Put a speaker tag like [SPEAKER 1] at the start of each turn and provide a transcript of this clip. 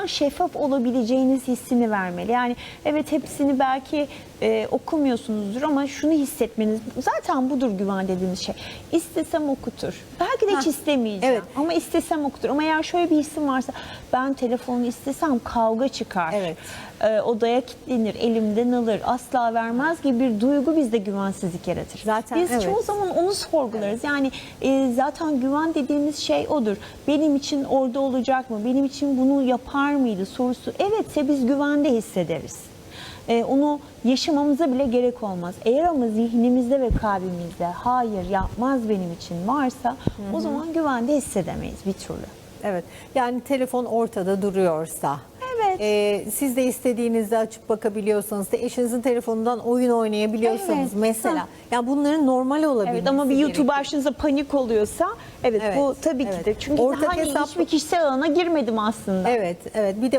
[SPEAKER 1] gerçekten şeffaf olabileceğiniz hissini vermeli. Yani evet hepsini belki e, okumuyorsunuzdur ama şunu hissetmeniz zaten budur güven dediğimiz şey. İstesem okutur. Belki de hiç
[SPEAKER 2] Hah,
[SPEAKER 1] istemeyeceğim
[SPEAKER 2] evet.
[SPEAKER 1] ama istesem okutur. Ama eğer şöyle bir hissim varsa ben telefonu istesem kavga çıkar.
[SPEAKER 2] Evet.
[SPEAKER 1] E, odaya kilitlenir, elimden alır, asla vermez gibi bir duygu bizde güvensizlik yaratır.
[SPEAKER 2] Zaten
[SPEAKER 1] Biz
[SPEAKER 2] evet.
[SPEAKER 1] çoğu zaman onu sorgularız. Yani e, zaten güven dediğimiz şey odur. Benim için orada olacak mı? Benim için bunu yapar mıydı sorusu. Evetse biz güvende hissederiz. E, onu yaşamamıza bile gerek olmaz. Eğer ama zihnimizde ve kalbimizde hayır yapmaz benim için varsa o zaman güvende hissedemeyiz bir türlü.
[SPEAKER 2] Evet. Yani telefon ortada duruyorsa. E, siz de istediğinizde açıp bakabiliyorsanız da eşinizin telefonundan oyun oynayabiliyorsanız
[SPEAKER 1] Evet.
[SPEAKER 2] mesela. Yani bunların normal olabilmesi
[SPEAKER 1] Evet ama bir YouTube
[SPEAKER 2] gerekiyor.
[SPEAKER 1] başınıza panik oluyorsa evet,
[SPEAKER 2] Evet,
[SPEAKER 1] bu tabii
[SPEAKER 2] evet.
[SPEAKER 1] ki de. Çünkü
[SPEAKER 2] Ortak
[SPEAKER 1] daha hani
[SPEAKER 2] hesap-
[SPEAKER 1] hiçbir kişisel alana girmedim aslında.
[SPEAKER 2] Evet, evet. Bir de